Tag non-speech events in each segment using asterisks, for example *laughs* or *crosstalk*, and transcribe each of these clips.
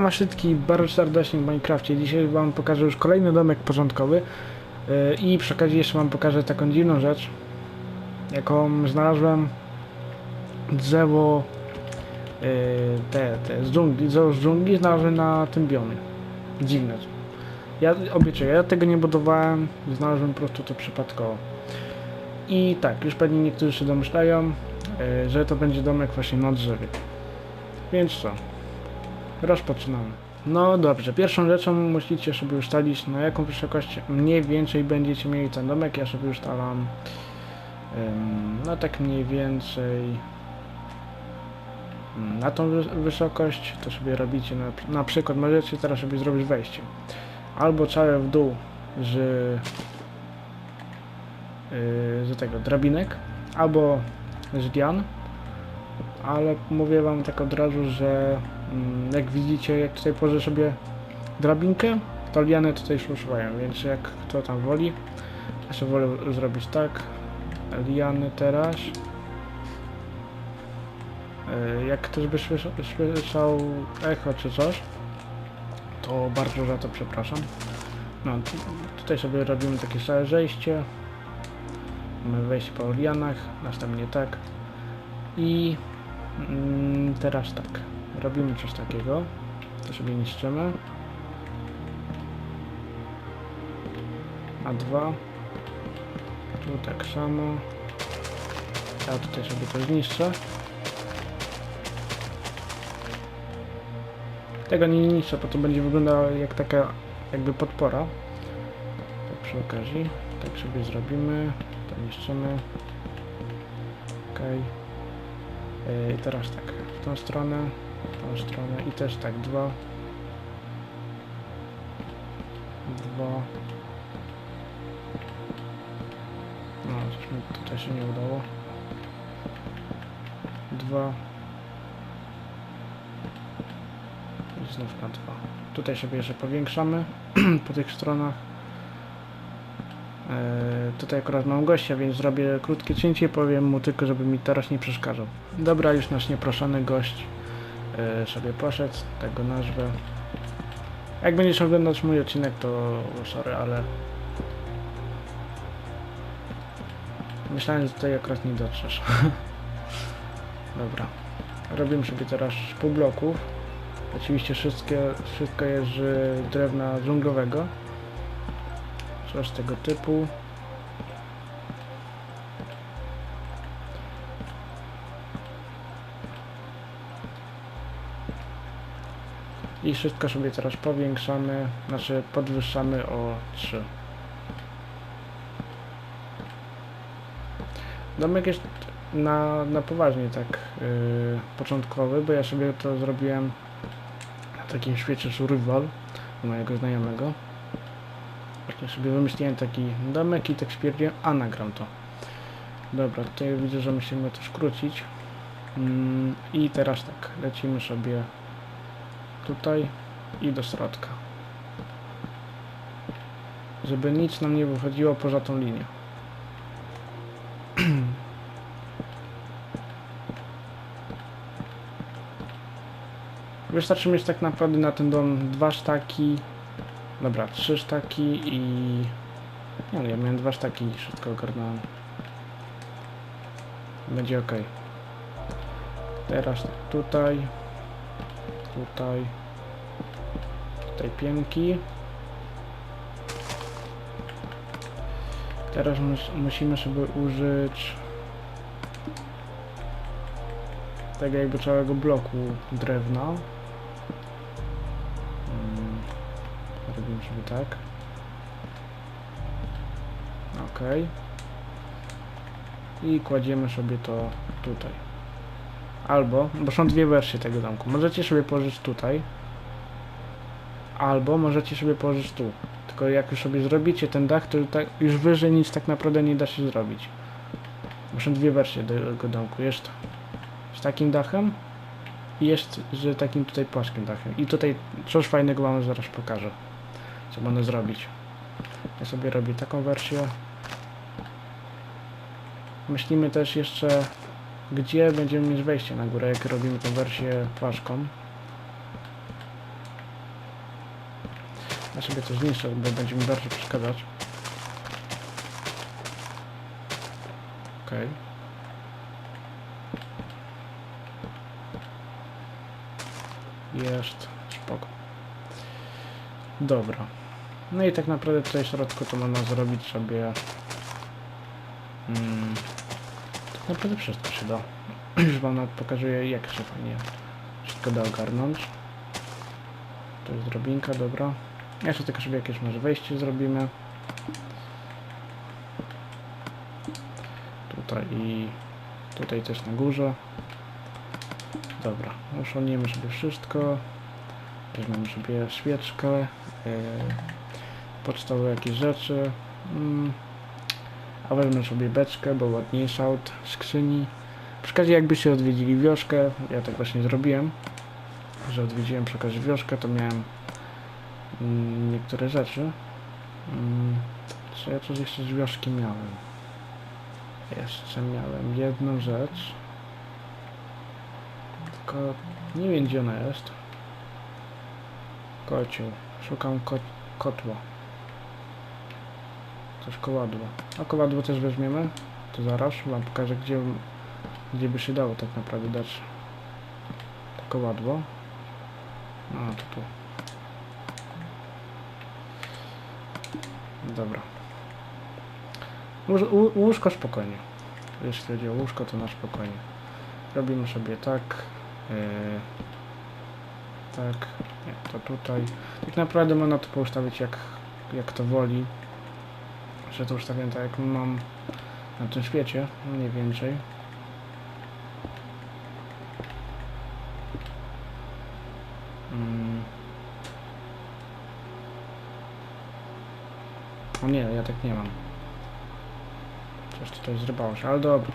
Maszydki bardzo serdecznie w Minecrafcie. Dzisiaj wam pokażę już kolejny domek porządkowy yy, i przy okazji jeszcze wam pokażę taką dziwną rzecz, jaką znalazłem drzewo yy, te, te z dżungli, drzewo z dżungli znalazłem na tym biomie. Dziwne. Ja obiecuję, ja tego nie budowałem, znalazłem po prostu to przypadkowo. I tak, już pewnie niektórzy się domyślają, yy, że to będzie domek właśnie na drzewie. Więc co? Rozpoczynamy. No dobrze, pierwszą rzeczą musicie sobie ustalić na jaką wysokość mniej więcej będziecie mieli ten domek. Ja sobie ustalam no tak mniej więcej ym, na tą wys- wysokość to sobie robicie na, na przykład możecie teraz sobie zrobić wejście albo całe w dół z, yy, z tego drabinek albo z lian ale mówię wam tak od razu, że mm, jak widzicie, jak tutaj położę sobie drabinkę, to liany tutaj szuszują, więc jak kto tam woli, sobie wolę zrobić tak, liany teraz. E, Jak ktoś by słyszał, echo czy coś, to bardzo za to przepraszam. No, tu- tutaj sobie robimy takie całe zejście. Mamy wejście po lianach, następnie tak. I Mm, teraz tak. Robimy coś takiego. To sobie niszczymy. A dwa. Tu tak samo. Ja tutaj sobie to zniszczę. Tego nie niszczę, bo to będzie wyglądało jak taka jakby podpora. Tak przy okazji. Tak sobie zrobimy. To niszczymy. Okej. Yy, I teraz tak, w tą stronę, w tą stronę i też tak, dwa, dwa. No, coś mi tutaj się nie udało. Dwa. I znów na dwa. Tutaj sobie jeszcze powiększamy *clears throat* po tych stronach. Tutaj akurat mam gościa, więc zrobię krótkie cięcie, powiem mu tylko, żeby mi teraz nie przeszkadzał. Dobra, już nasz nieproszony gość eee, sobie poszedł, tak go nazwę. Jak będziesz oglądać mój odcinek, to sorry, ale myślałem, że tutaj akurat nie dotrzesz. *laughs* Dobra, robimy sobie teraz pół bloków. Oczywiście wszystkie, wszystko jest z drewna dżunglowego coś tego typu. I wszystko sobie teraz powiększamy, znaczy podwyższamy o 3. Domek jest na, na poważnie tak yy, początkowy, bo ja sobie to zrobiłem na takim świecie survival mojego znajomego. Właśnie sobie wymyśliłem taki domek i tak stwierdziłem, a nagram to. Dobra, tutaj widzę, że musimy to skrócić. Mm, I teraz tak, lecimy sobie tutaj i do środka. Żeby nic nam nie wychodziło poza tą linię. *clears throat* Wystarczy mieć tak naprawdę na ten dom dwa sztaki Dobra, trzy sztaki i... Nie no, ja miałem dwa sztaki i wszystko ogarnąłem. Będzie ok. Teraz tutaj. Tutaj. Tutaj pięki. Teraz mus musimy sobie użyć tego jakby całego bloku drewna. Sobie tak. Ok. I kładziemy sobie to tutaj. Albo, bo są dwie wersje tego domku. Możecie sobie położyć tutaj. Albo możecie sobie położyć tu. Tylko jak już sobie zrobicie ten dach, to tak, już wyżej nic tak naprawdę nie da się zrobić. Bo są dwie wersje tego domku. Jest z takim dachem i jest z takim tutaj płaskim dachem. I tutaj coś fajnego wam zaraz pokażę co można zrobić. Ja sobie robię taką wersję. Myślimy też jeszcze, gdzie będziemy mieć wejście na górę, jak robimy tą wersję płaską. Ja sobie to zniszczę, bo będzie mi bardzo przeszkadzać. Okej. Jest. Spoko. Dobra. No i tak naprawdę tutaj w środku to można zrobić sobie... Mm, tak naprawdę wszystko się da. *clears throat* Już wam nawet pokazuję jak się fajnie wszystko da ogarnąć. To jest drobinka, dobra. Jeszcze tylko sobie jakieś może wejście zrobimy. Tutaj i tutaj też na górze. Dobra, uszonimy sobie wszystko. Weźmiemy sobie świeczkę, yy, podstawowe jakieś rzeczy. Mm, a wezmę sobie beczkę, bo ładniejsza od skrzyni. Przy okazji jakbyście odwiedzili wioszkę, ja tak właśnie zrobiłem, że odwiedziłem przy okazji wioszkę, to miałem mm, niektóre rzeczy. Mm, czy ja coś jeszcze z wioszki miałem? Jeszcze miałem jedną rzecz. Tylko nie wiem gdzie ona jest. Kocioł. Szukam ko kotła. Coś koładło. A koładło też weźmiemy. To zaraz wam pokażę gdzie, gdzie by się dało tak naprawdę dać to koładło. No to tu. Dobra. Łóż, łó- łóżko spokojnie. Jeśli chodzi o łóżko, to na spokojnie. Robimy sobie tak. Yy, tak. Nie, to tutaj. Tak naprawdę można to poustawić jak, jak to woli. Że to ustawiam tak jak mam na tym świecie, mniej więcej. Mm. O nie, ja tak nie mam. Coś tutaj zrybało się, ale dobra.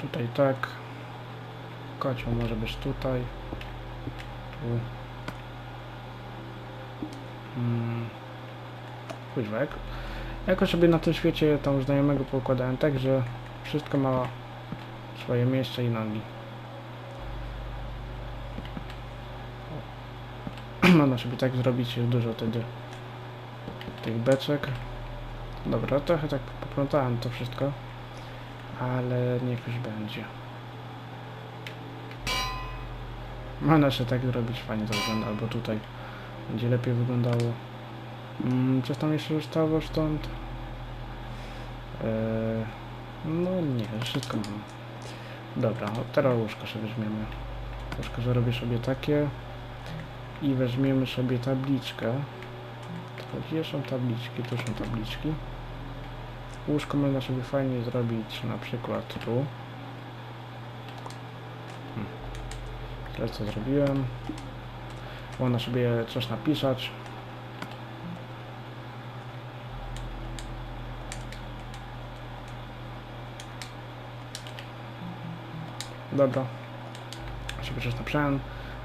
Tutaj tak. Kocioł może być tutaj. Tu. Mm. Kuźwa, jak, jakoś sobie na tym świecie tam znajomego poukładałem tak, że wszystko ma swoje miejsce i nogi. *clears throat* Można sobie tak zrobić, dużo wtedy tych beczek. Dobra, trochę tak poplątałem to wszystko, ale niech już będzie. Można się tak zrobić, fajnie to wygląda, albo tutaj będzie lepiej wyglądało. Mm, coś tam jeszcze zostało stąd? Eee, no nie, wszystko mam. Dobra, no teraz łóżko sobie weźmiemy. Łóżko zrobię sobie takie i weźmiemy sobie tabliczkę. Gdzie są tabliczki? Tu są tabliczki. Łóżko można sobie fajnie zrobić na przykład tu. Hmm. Teraz co zrobiłem. Można sobie coś napisać. Dobra. Sobie coś napisałem.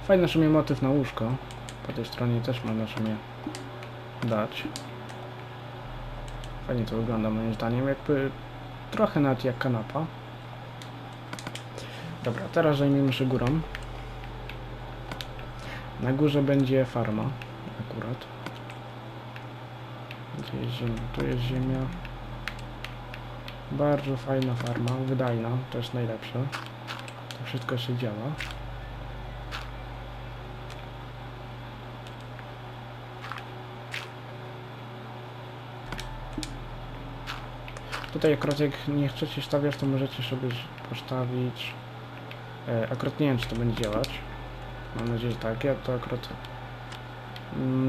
Fajny sobie motyw na łóżko. Po tej stronie też można sobie dać. Fajnie to wygląda moim zdaniem, jakby trochę nawet jak kanapa. Dobra, teraz zajmiemy się górą. Na górze będzie farma, akurat. Gdzie jest ziemia? Tu jest ziemia. Bardzo fajna farma, wydajna, najlepsze. To wszystko się działa. Tutaj akurat jak nie chcecie stawiać, to możecie sobie postawić. E, akurat nie wiem, czy to będzie działać. Mam nadzieję, że tak. Ja to akurat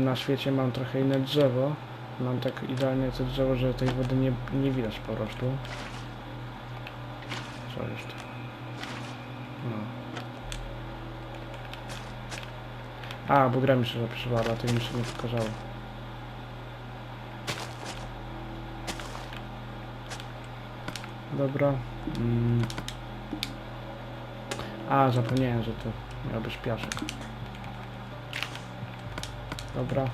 na świecie mam trochę inne drzewo. Mam tak idealnie to drzewo, że tej wody nie, nie widać po prostu. Co jest? No. A, bo gra mi się zapisywała, to mi się nie pokazało. Dobra. Mm. A, zapomniałem, że to miał być piasek. Dobra.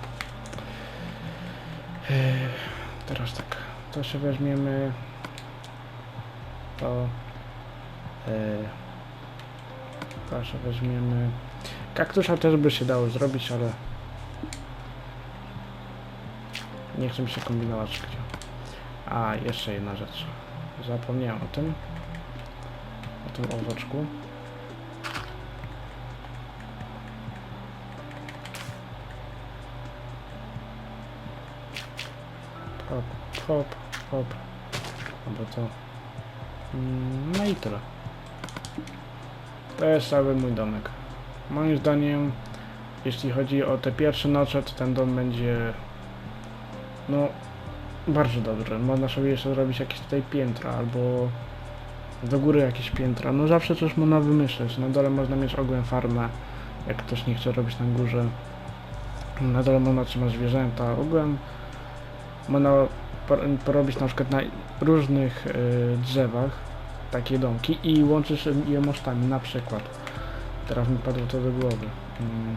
Teraz tak. To się weźmiemy. To. Eee, się weźmiemy. Kaktusza też by się dało zrobić, ale Nie chcę mi się kombinować szybciej. A, jeszcze jedna rzecz. Zapomniałem o tym. O tym owoczku. Hop, hop, hop. Albo to. Mm, No i tyle. To jest cały mój domek. Moim zdaniem, jeśli chodzi o te pierwsze noce, to ten dom będzie no bardzo dobry. Można sobie jeszcze zrobić jakieś tutaj piętra albo do góry jakieś piętra. No zawsze coś można wymyśleć. Na dole można mieć ogólną farmę, jak ktoś nie chce robić na górze. Na dole można trzymać zwierzęta. Ogółem można por- porobić na przykład na różnych y, drzewach takie domki i łączysz je mostami na przykład. Teraz mi padło to do głowy. Mm.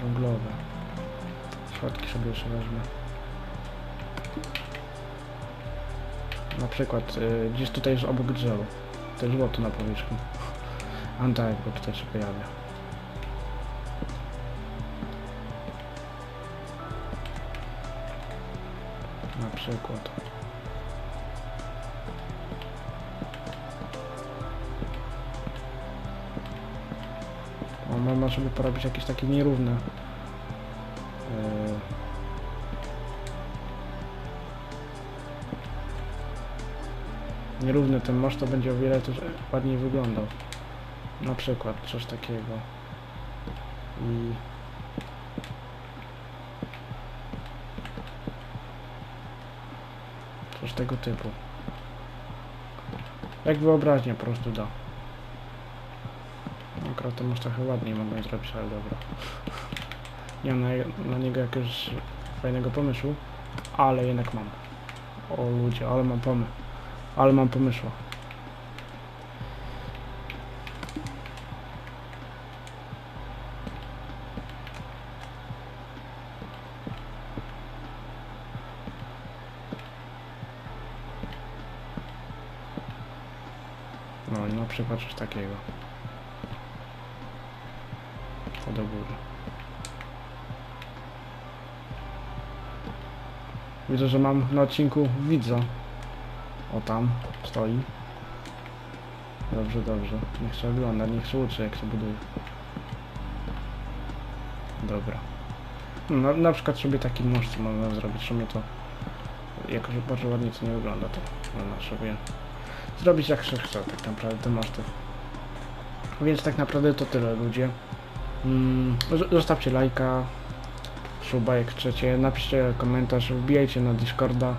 Żonglowe. Schodki sobie jeszcze wezmę. Na przykład y, gdzieś tutaj jest obok drzewa. To jest złoto na powierzchni. A tak, bo tutaj się pojawia. Na przykład. Sobie porobić jakieś takie nierówne. Yy. Nierówny ten most to będzie o wiele też ładniej wyglądał. Na przykład coś takiego. I... Coś tego typu. Jak wyobraźnia po prostu da. No, Akurat to może trochę ładniej mogłem zrobić, ale dobra. Nie mam na, na niego jakiegoś fajnego pomysłu, ale jednak mam. O ludzie, ale mam pomysł. Ale mam pomysł. No przykład coś takiego. To do góry. Widzę, że mam na odcinku widza. O tam stoi. Dobrze, dobrze. Niech się ogląda, niech się uczy jak się buduje. Dobra. No, na przykład sobie taki most można zrobić, sumie to jakoś bardzo ładnie to nie wygląda, to można sobie zrobić jak się chce tak naprawdę te mosty. Więc tak naprawdę to tyle ludzie. Mm, zostawcie lajka, suba jak chcecie, napiszcie komentarz, wbijajcie na Discorda.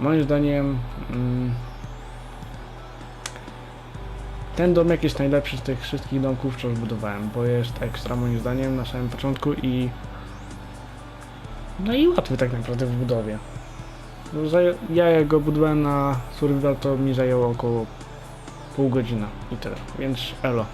Moim zdaniem mm, ten domek jest najlepszy z tych wszystkich domków, co zbudowałem, bo jest ekstra moim zdaniem na samym początku i no i łatwy tak naprawdę w budowie. No, Ja jak go budowałem na survival to mi zajęło około pół godziny i tyle, więc elo.